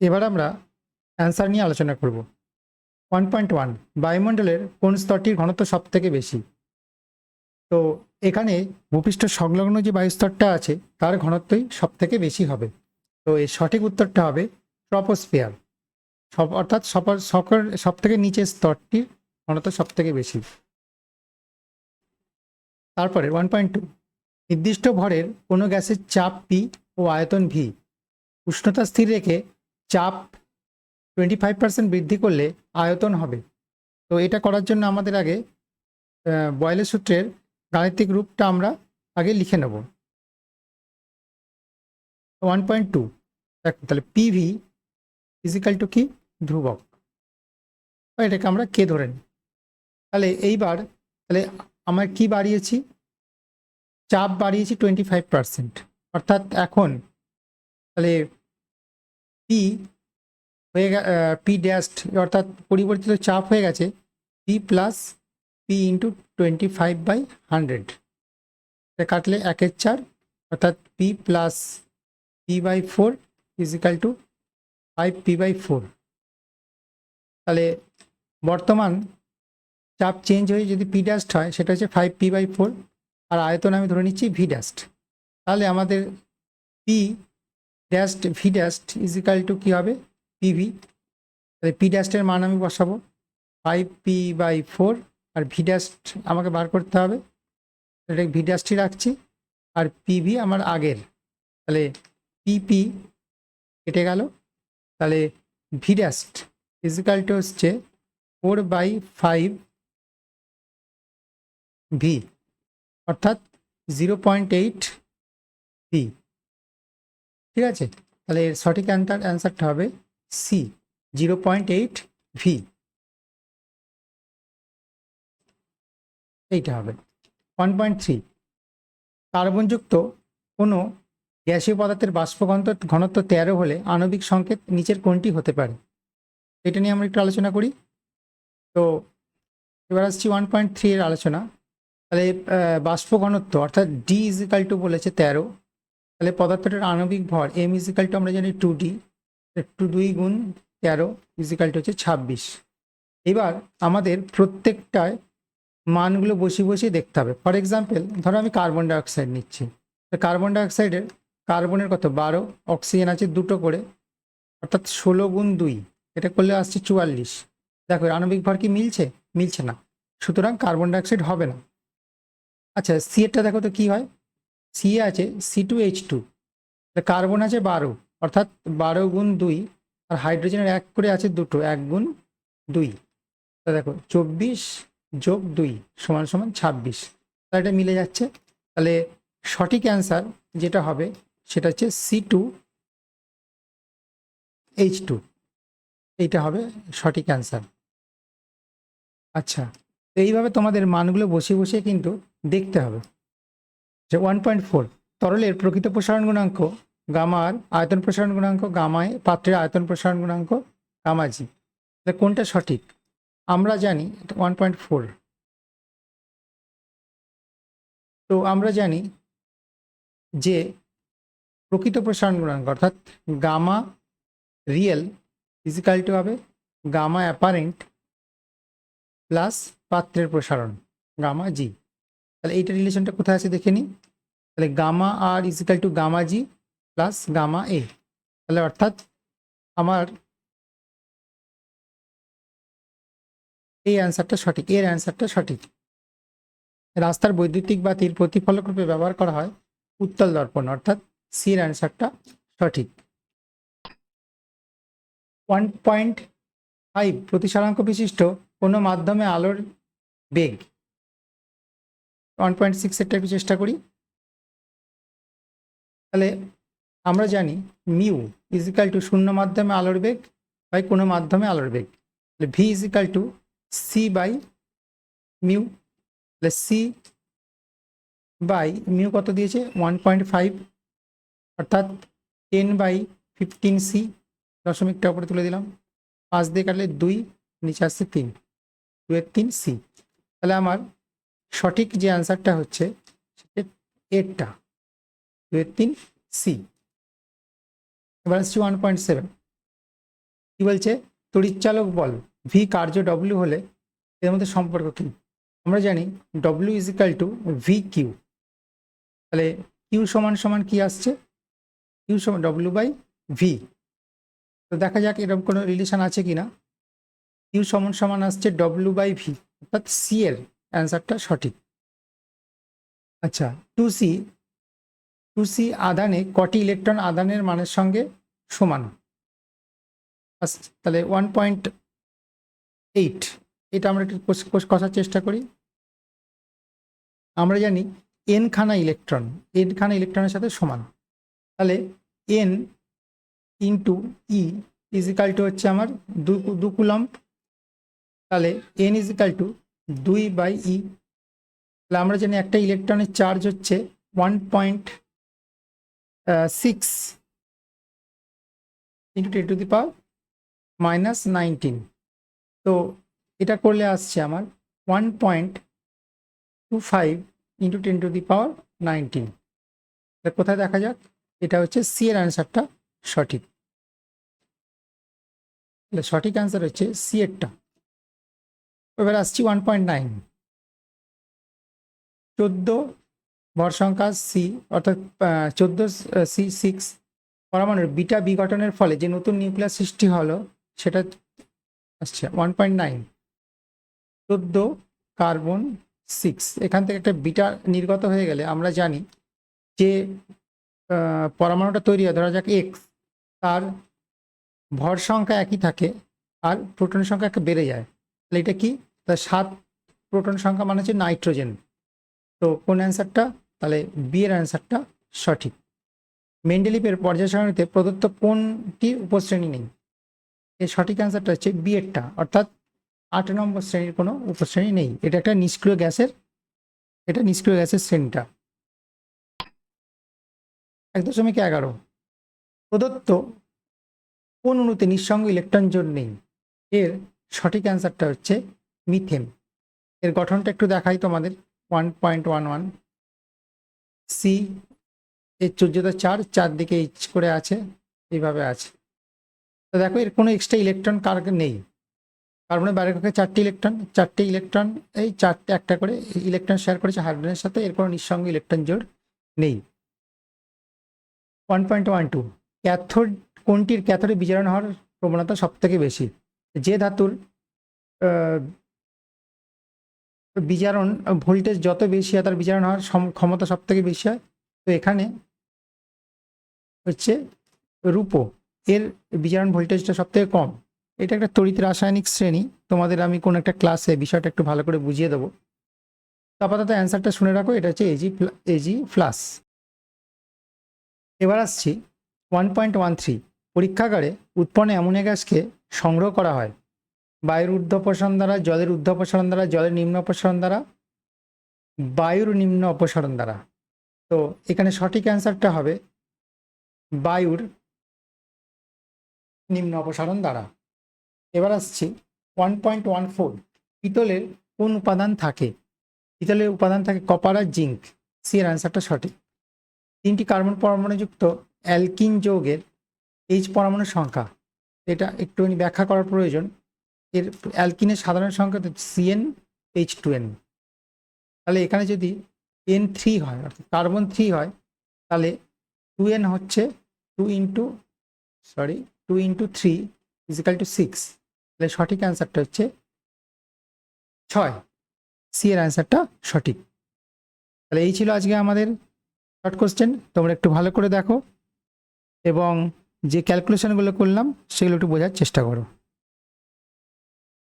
এবার আমরা অ্যান্সার নিয়ে আলোচনা করব। ওয়ান পয়েন্ট ওয়ান বায়ুমণ্ডলের কোন স্তরটির ঘনত্ব সব থেকে বেশি? তো এখানে ভূপৃষ্ঠ সংলগ্ন যে বায়ুস্তরটা আছে, তার ঘনত্বই সব থেকে বেশি হবে। তো এর সঠিক উত্তরটা হবে ট্রপোস্ফিয়ার সব, অর্থাৎ সবার সকল সব থেকে নিচের স্তরটির ঘনত্ব সব থেকে বেশি। তারপরে ওয়ান পয়েন্ট টু নির্দিষ্ট ভরের কোনো গ্যাসের চাপ পি ও আয়তন ভি উষ্ণতা স্থির রেখে চাপ টোয়েন্টি ফাইভ পার্সেন্ট বৃদ্ধি করলে আয়তন হবে। তো এটা করার জন্য আমাদের আগে বয়লের সূত্রের গাণিতিক রূপটা আমরা আগে লিখে নেব। ওয়ান পয়েন্ট টু দেখো, তাহলে পিভি ফিজিক্যাল টু কি? ধ্রুবক। এটাকে আমরা কে ধরে তাহলে এইবার, তাহলে আমার কি বাড়িয়েছি? চাপ বাড়িয়েছি টোয়েন্টি ফাইভ পার্সেন্ট অর্থাৎ এখন, তাহলে পি হয়ে পি ড্যাস্ট অর্থাৎ পরিবর্তিত চাপ হয়ে গেছে P plus P into twenty five by hundred কাটলে একের চার, অর্থাৎ P plus P by four is equal to five P by four তাহলে বর্তমান চাপ চেঞ্জ হয়ে যদি পি ড্যাস্ট হয়, সেটা হচ্ছে ফাইভ পি বাই ফোর আর আয়তন আমি ধরে নিচ্ছি ভি ড্যাস্ট তাহলে আমাদের P dash V dash is equal to কী হবে? পিভি তাহলে পি ড্যাস্টের মান আমি বসাবো। ফাইভ পি বাই ফোর আর ভি ড্যাস্ট আমাকে বার করতে হবে। এটা ভি ড্যাস্টই রাখছি। আর পিভি আমার আগের। তাহলে পিপি কেটে গেল। তাহলে V dash is equal to হচ্ছে ফোর বাই ফাইভ ভি অর্থাৎ জিরো পয়েন্ট এইট ভি ঠিক আছে? তাহলে এর সঠিক অ্যান্সার অ্যান্সারটা হবে C zero point eight V এইটা হবে। ওয়ান পয়েন্ট থ্রি কার্বনযুক্ত কোনো গ্যাসীয় পদার্থের বাষ্প ঘনত্ব তেরো হলে আণবিক সংকেত নিচের কোনটি হতে পারে? এটা নিয়ে আমরা একটু আলোচনা করি। তো এবার আসছি ওয়ান পয়েন্ট থ্রি এর আলোচনা। তাহলে বাষ্প ঘনত্ব অর্থাৎ ডি ইজিক্যাল টু বলেছে তেরো। তাহলে পদার্থটার আণবিক ভর এম ইজিক্যাল টু আমরা জানি টু ডি টু দুই গুণ তেরো ইজিক্যাল টু হচ্ছে ছাব্বিশ। এবার আমাদের প্রত্যেকটায় মানগুলো বসিয়ে বসিয়ে দেখতে হবে। ফর এক্সাম্পল ধরো আমি কার্বন ডাইঅক্সাইড নিচ্ছি। কার্বন ডাইঅক্সাইডের কার্বনের কত? বারো অক্সিজেন আছে দুটো করে। অর্থাৎ ষোলো গুণ দুই, এটা করলে আসছে চুয়াল্লিশ। দেখো আণবিক ভর কি মিলছে? মিলছে না। সুতরাং কার্বন ডাইঅক্সাইড হবে না। আচ্ছা সি এরটা দেখো তো কি হয়? সি আছে C two H two carbon আছে বারো, অর্থাৎ বারো গুণ দুই, আর হাইড্রোজেনের এক করে আছে দুটো, এক গুণ দুই। তা দেখো, চব্বিশ যোগ দুই সমান সমান ছাব্বিশ। তাহলে এটা মিলে যাচ্ছে। তাহলে সঠিক অ্যান্সার যেটা হবে, সেটা হচ্ছে সি টু এইচ টু এইটা হবে সঠিক অ্যান্সার আচ্ছা তো এইভাবে তোমাদের মানগুলো বসিয়ে বসিয়ে কিন্তু দেখতে হবে। যে ওয়ান পয়েন্ট ফোর তরলের প্রকৃত প্রসারণ গুণাঙ্ক গামার আয়তন প্রসারণ গুণাঙ্ক গামায়, পাত্রের আয়তন প্রসারণ গুণাঙ্ক গামাজি। তাহলে কোনটা সঠিক? আমরা জানি ওয়ান পয়েন্ট ফোর তো আমরা জানি যে প্রকৃত প্রসারণ গুণাঙ্ক, অর্থাৎ gamma real is equal to হবে, গামা অ্যাপারেন্ট প্লাস পাত্রের প্রসারণ, গামা জি। তাহলে এইটা রিলেশনটা কোথায় আছে দেখে নিই। তাহলে gamma R is equal to gamma G plus gamma A তাহলে অর্থাৎ আমার এই অ্যান্সারটা সঠিক এর অ্যান্সারটা সঠিক। রাস্তার বৈদ্যুতিক বাতির প্রতিফলক রূপে ব্যবহার করা হয় উত্তল দর্পণ, অর্থাৎ সির অ্যান্সারটা সঠিক। ওয়ান পয়েন্ট ফাইভ প্রতিসারাঙ্ক বিশিষ্ট কোনো মাধ্যমে আলোর বেগ। ওয়ান পয়েন্ট সিক্স একটু চেষ্টা করি। তাহলে আমরা জানি মিউ ইজিক্যাল টু শূন্য মাধ্যমে আলোর বেগ বাই কোনো মাধ্যমে আলোর বেগ। তাহলে V is equal to C by mu, তাহলে সি বাই মিউ কত দিয়েছে? ওয়ান পয়েন্ট ফাইভ অর্থাৎ টেন বাই ফিফটিন সি দশমিকটা উপরে তুলে দিলাম। পাঁচ দিয়ে কাটলে দুই, নিচে আসছে তিন দুয়ের তিন সি তাহলে আমার সঠিক যে অ্যান্সারটা হচ্ছে, সেটা এরটা দুয়ের তিন সি ওয়ান পয়েন্ট সেভেন কি বলছে? তড়িৎচালক বল ভি কার্য ডব্লিউ হলে এর মধ্যে সম্পর্ক কি? আমরা জানি W is equal to V Q তাহলে কিউ সমান সমান কি আসছে? কিউ সমান ডব্লিউ বাই ভি তো দেখা যাক এরকম কোনো রিলেশন আছে কি না কিউ সমান সমান আসছে ডব্লিউ বাই ভি অর্থাৎ সি এর অ্যান্সারটা সঠিক। আচ্ছা টু সি টু সি আদানে কটি ইলেকট্রন আদানের মানের সঙ্গে সমান? তাহলে ওয়ান পয়েন্ট এইট এটা আমরা একটু কষ- কষ- কষার চেষ্টা করি। আমরা জানি এন খানা ইলেকট্রন এন খানা ইলেকট্রনের সাথে সমান। তাহলে N into E is equal to হচ্ছে আমার দু দু কুলম্ব। তাহলে এন ইজিক্যাল টু দুই বাই ই তাহলে আমরা জানি একটা ইলেকট্রনের চার্জ হচ্ছে one point six into ten to the power minus nineteen তো এটা করলে আসছে আমার one point two five into ten to the power nineteen কোথায় দেখা যাক? এটা হচ্ছে সি এর অ্যান্সারটা সঠিক। সঠিক অ্যান্সার হচ্ছে সি এরটা এবার আসছি ওয়ান পয়েন্ট নাইন চোদ্দ ভর সংখ্যা সি অর্থাৎ চোদ্দ সি সিক্স পরমাণুর বিটা বিঘটনের ফলে যে নতুন নিউক্লিয়াস সৃষ্টি হলো, সেটা আচ্ছা ওয়ান পয়েন্ট নাইন চোদ্দ কার্বন সিক্স এখান থেকে একটা বিটা নির্গত হয়ে গেলে আমরা জানি যে পরমাণুটা তৈরি হয়, ধরা যাক এক্স তার ভর সংখ্যা একই থাকে আর প্রোটন সংখ্যা একটা বেড়ে যায়। তাহলে এটা কি? তার সাত প্রোটন সংখ্যা মানে হচ্ছে নাইট্রোজেন। তো কোন অ্যান্সারটা? তাহলে বি এর অ্যান্সারটা সঠিক। মেন্ডেলিপের পর্যায় সারণীতে প্রদত্ত কোনটির উপশ্রেণী নেই? এর সঠিক অ্যান্সারটা হচ্ছে বি এরটা অর্থাৎ আট নম্বর শ্রেণির কোনো উপশ্রেণী নেই। এটা একটা নিষ্ক্রিয় গ্যাসের, এটা নিষ্ক্রিয় গ্যাসের শ্রেণীটা। এক দশমিক এগারো। প্রদত্ত কোন অণুতে নিঃসঙ্গ ইলেকট্রন জোন নেই? এর সঠিক অ্যান্সারটা হচ্ছে মিথেন এর গঠনটা একটু দেখাই তোমাদের। One point one one C এর চোদ্দটা চার, চারদিকে ইচ করে আছে, এইভাবে আছে। তো দেখো, এর কোনো এক্সট্রা ইলেকট্রন কার নেই। কার্বনের বাইরের কক্ষে চারটি ইলেকট্রন চারটি ইলেকট্রন এই চারটে একটা করে ইলেকট্রন শেয়ার করেছে হাইড্রোজেনের সাথে, এর কোনো নিঃসঙ্গ ইলেকট্রন জোড় নেই। One point one two cathode, কোনটির ক্যাথোডে বিজারণ হওয়ার প্রবণতা সব থেকে বেশি? যে ধাতুর বিজারণ, ভোল্টেজ যত বেশি হয় তার বিজারণ হওয়ার ক্ষমতা সব থেকে বেশি হয়। তো এখানে হচ্ছে রূপো, এর বিজারণ ভোল্টেজটা সব থেকে কম। এটা একটা তড়িৎ রাসায়নিক শ্রেণি। তোমাদের আমি কোন একটা ক্লাসে বিষয়টা একটু ভালো করে বুঝিয়ে দেবো। আপাতত অ্যান্সারটা শুনে রাখো, এটা হচ্ছে এজি এজি প্লাস এবার আসছি ওয়ান পয়েন্ট ওয়ান থ্রি পরীক্ষাগারে উৎপন্ন অ্যামোনিয়া গ্যাসকে সংগ্রহ করা হয়। বায়ুর ঊর্ধ্বপসারণ দ্বারা, জলের ঊর্ধ্বপসারণ দ্বারা, জলের নিম্ন অপসারণ দ্বারা, বায়ুর নিম্ন অপসারণ দ্বারা। তো এখানে সঠিক অ্যান্সারটা হবে বায়ুর নিম্ন অপসারণ দ্বারা। এবার আসছি ওয়ান পয়েন্ট ওয়ান ফোর পিতলের কোন উপাদান থাকে? পিতলের উপাদান থাকে কপার আর জিঙ্ক। সি এর অ্যান্সারটা সঠিক। তিনটি কার্বন পরমাণুযুক্ত অ্যালকিন যৌগের এইচ পরমাণুর সংখ্যা। এটা একটুখানি ব্যাখ্যা করার প্রয়োজন। এর অ্যালকিনের সাধারণ সংখ্যা সিএন এইচ টু এন তাহলে এখানে যদি এন থ্রি হয়, অর্থাৎ কার্বন থ্রি হয়, তাহলে টু এন হচ্ছে two into sorry two into three is equal to six তাহলে সঠিক অ্যান্সারটা হচ্ছে ছয়। সি এর অ্যান্সারটা সঠিক। তাহলে এই ছিল আজকে আমাদের শর্ট কোশ্চেন তোমরা একটু ভালো করে দেখো এবং যে ক্যালকুলেশনগুলো করলাম, সেগুলো একটু বোঝার চেষ্টা করো।